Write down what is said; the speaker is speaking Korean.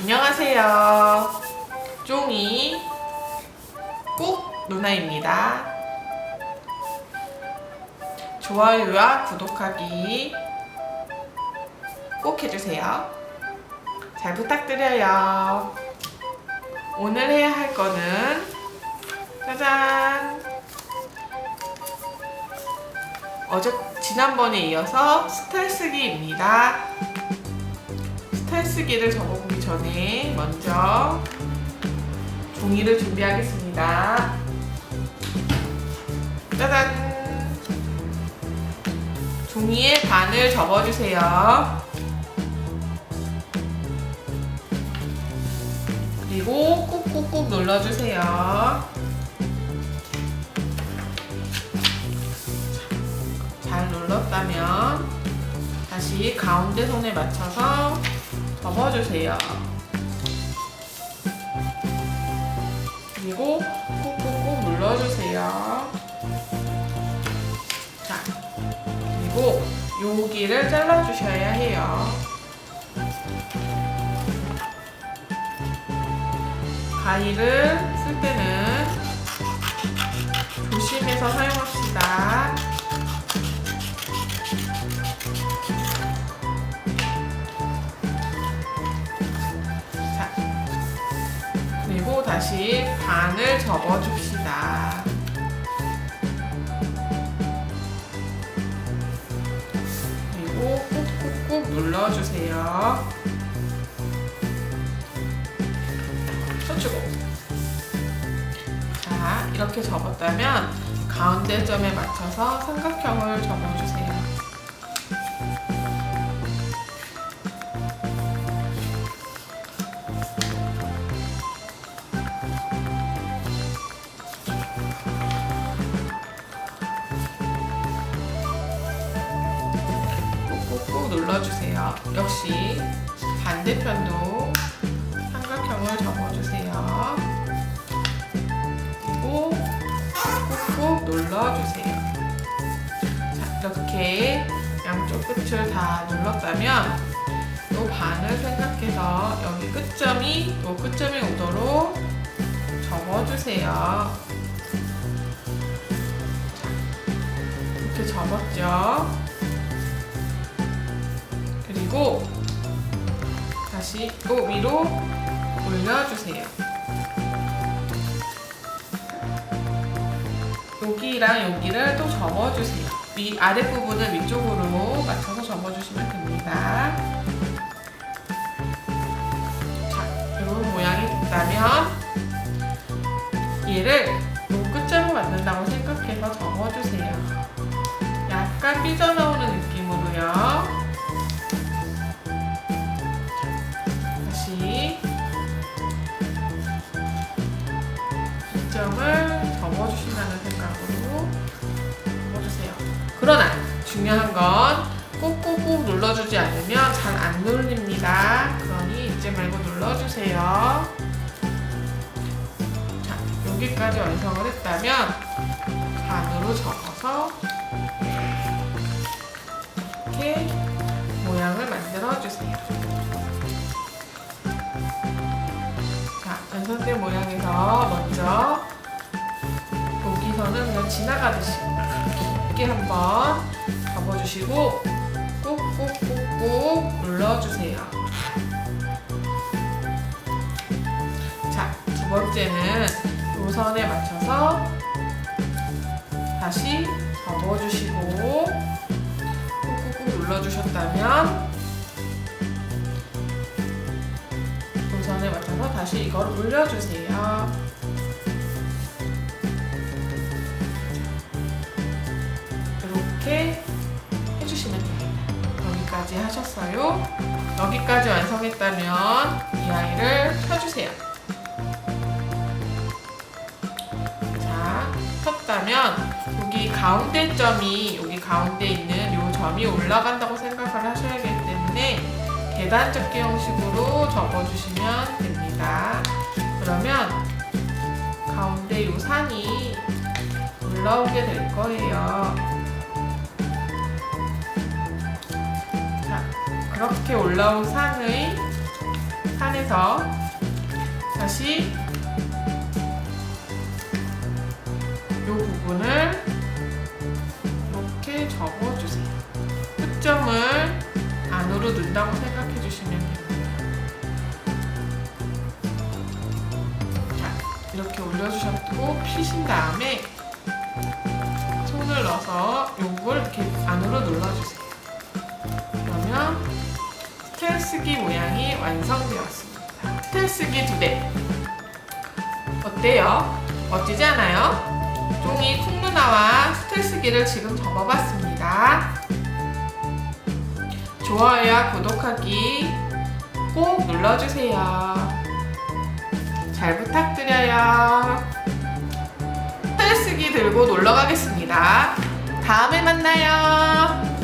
안녕하세요. 쫑이 꾹 누나입니다. 좋아요와 구독하기 꼭 해주세요. 잘 부탁드려요. 오늘 해야 할 거는 짜잔! 어제 지난번에 이어서 스타일 쓰기입니다. 스타일 쓰기를 적어보기 전에 먼저 종이를 준비하겠습니다. 짜잔! 종이에 반을 접어주세요. 그리고 꾹꾹꾹 눌러주세요. 눌렀다면 다시 가운데 손에 맞춰서 접어주세요. 그리고 꾹꾹꾹 눌러주세요. 자, 그리고 여기를 잘라주셔야 해요. 가위를 쓸 때는 조심해서 사용합시다. 다시 반을 접어줍시다. 그리고 꾹꾹꾹 눌러주세요. 쳐주고. 자, 이렇게 접었다면 가운데 점에 맞춰서 삼각형을 접어주세요. 눌러주세요. 역시 반대편도 삼각형을 접어주세요. 그리고 꾹꾹 눌러주세요. 자, 이렇게 양쪽 끝을 다 눌렀다면 또 반을 생각해서 여기 끝점이 또 끝점이 오도록 접어주세요. 자, 이렇게 접었죠? 그리고 다시 또 위로 올려주세요. 여기랑 여기를 또 접어주세요. 위 아랫 부분을 위쪽으로 맞춰서 접어주시면 됩니다. 자, 이런 모양이 됐다면 얘를 요 끝점을 만든다고 생각해서 접어주세요. 약간 삐져나 점을 접어주신다는 생각으로 접어주세요. 그러나 중요한 건 꾹꾹꾹 눌러주지 않으면 잘 안 눌립니다. 그러니 잊지 말고 눌러주세요. 자, 여기까지 완성을 했다면 반으로 접어서 이렇게 그냥 지나가듯이 깊게 한번 접어주시고 꾹꾹꾹꾹 눌러주세요. 자, 두 번째는 요 선에 맞춰서 다시 접어주시고 꾹꾹꾹 눌러주셨다면 동선에 맞춰서 다시 이걸 올려주세요. 여기까지 하셨어요? 여기까지 완성했다면 이 아이를 펴주세요. 자, 폈다면 여기 가운데 점이 여기 가운데 있는 이 점이 올라간다고 생각을 하셔야 하기 때문에 계단 접기 형식으로 접어주시면 됩니다. 그러면 가운데 이 산이 올라오게 될 거예요. 그렇게 올라온 산의 산에서 다시 이 부분을 이렇게 접어주세요. 흑점을 안으로 넣는다고 생각해 주시면 됩니다. 자, 이렇게 올려주셨고 피신 다음에 손을 넣어서 요걸 이렇게 안으로 눌러주세요. 스텔스기 모양이 완성되었습니다. 스텔스기 두 대. 어때요? 멋지지 않아요? 종이 콩누나와 스텔스기를 지금 접어봤습니다. 좋아요와 구독하기 꼭 눌러주세요. 잘 부탁드려요. 스텔스기 들고 놀러 가겠습니다. 다음에 만나요.